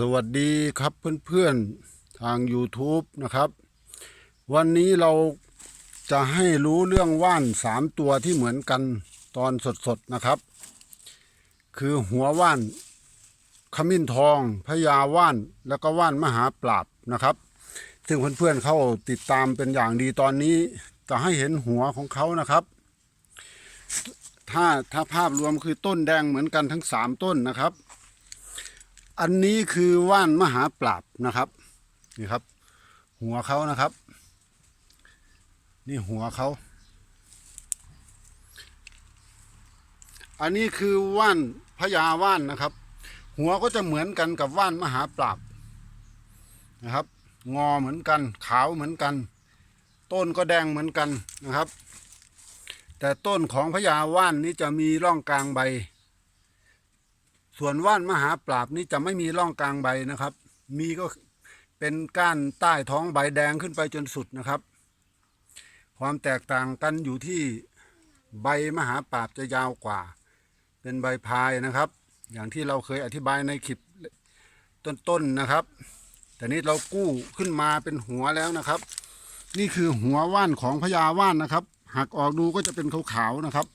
สวัสดีครับเพื่อนๆทาง YouTube นะครับ วันนี้เราจะให้รู้เรื่องว่านสามตัวที่เหมือนกันตอนสดๆนะครับ คือหัวว่านขมิ้นทองพญาว่านแล้วก็ว่านมหาปราบนะครับ ซึ่งเพื่อนๆเข้าติดตามเป็นอย่างดีตอนนี้จะให้เห็นหัวของเขานะครับ ถ้าถ้าภาพรวมคือต้นแดงเหมือนกันทั้งสามต้นนะครับ อันนี้คือว่านมหาปราบนะครับนี่ครับ หัวเขานะครับ นี่หัวเขา อันนี้คือว่านพญาว่านนะครับ หัวก็จะเหมือนกันกับว่านมหาปราบนะครับ งอเหมือนกัน ขาวเหมือนกัน ต้นก็แดงเหมือนกันนะครับ แต่ต้นของพญาว่านนี้จะมีร่องกลางใบ ส่วนว่านมหาปราบนี้จะไม่มีร่องกลางใบนะครับ มีก็เป็นก้านใต้ท้องใบแดงขึ้นไปจนสุดนะครับ ความแตกต่างกันอยู่ที่ใบมหาปราบจะยาวกว่า เป็นใบพายนะครับ อย่างที่เราเคยอธิบายในคลิปต้นๆนะครับ แต่นี้เรากู้ขึ้นมาเป็นหัวแล้วนะครับ นี่คือหัวว่านของพญาว่านนะครับหักออกดูก็จะเป็นขาวๆนะครับ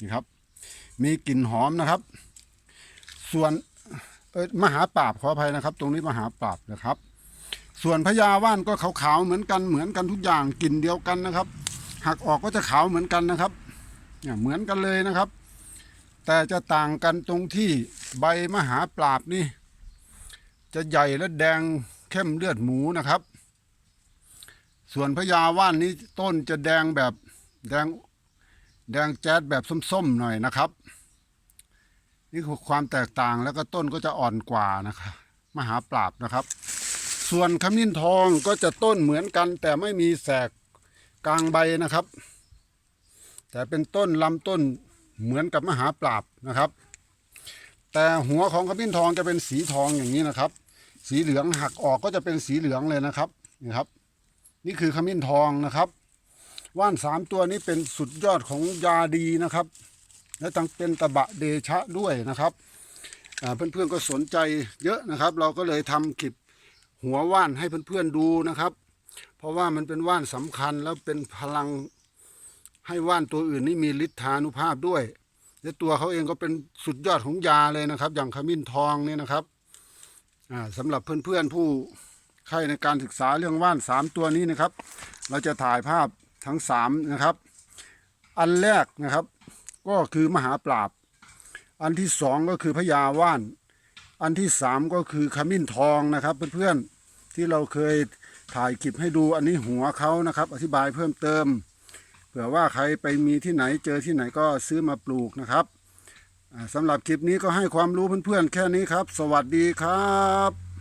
นี่ครับ มีกลิ่นหอมนะครับ ส่วนเออมหาปราบขออภัยนะครับ ตรงนี้มหาปราบนะครับ ส่วนพญาว่านก็ขาวๆเหมือนกันเหมือนกันทุกอย่างกลิ่นเดียวกันนะครับ หักออกก็จะขาวเหมือนกันนะครับเนี่ยเหมือนกันเลยนะครับ แต่จะต่างกันตรงที่ใบมหาปราบนี่ จะใหญ่และแดงเข้มเลือดหมูนะครับ ส่วนพญาว่านนี้ต้นจะแดงแบบแดงแดงแจ๊ดแบบส้มๆหน่อยนะครับ นี่คือความแตกต่างแล้วก็ต้นก็จะอ่อนกว่านะครับมหาปราบนะครับ ส่วนขมิ้นทองก็จะต้นเหมือนกัน แต่ไม่มีแสกกลางใบนะครับ แต่เป็นต้นลำต้นเหมือนกับมหาปราบนะครับ แต่หัวของขมิ้นทองจะเป็นสีทองอย่างนี้นะครับ สีเหลืองหักออกก็จะเป็นสีเหลืองเลยนะครับนี่ครับ นี่คือขมิ้นทองนะครับ ว่านสามตัวนี้เป็นสุดยอดของยาดีนะครับ และตั้งเป็นตะบะเดชะด้วยนะครับเพื่อนๆก็สนใจเยอะนะครับ เราก็เลยทำคลิปหัวว่านให้เพื่อนๆดูนะครับ เพราะว่ามันเป็นว่านสำคัญแล้วเป็นพลังให้ว่านตัวอื่นนี่มีฤทธานุภาพด้วย และตัวเขาเองก็เป็นสุดยอดของยาเลยนะครับ อย่างขมิ้นทองเนี่ยนะครับอ่าสำหรับเพื่อนๆผู้ใครในการศึกษาเรื่องว่านสามตัวนี้นะครับ เราจะถ่ายภาพทั้งสามนะครับ อันแรกนะครับ ก็คือมหาปราบ อันที่สองก็คือพญาว่าน อันที่สามก็คือขมิ้นทองนะครับเพื่อนๆที่เราเคยถ่ายคลิปให้ดูอันนี้หัวเขานะครับ อธิบายเพิ่มเติม เผื่อว่าใครไปมีที่ไหนเจอที่ไหนก็ซื้อมาปลูกนะครับสำหรับคลิปนี้ก็ให้ความรู้เพื่อนๆแค่นี้ครับ สวัสดีครับ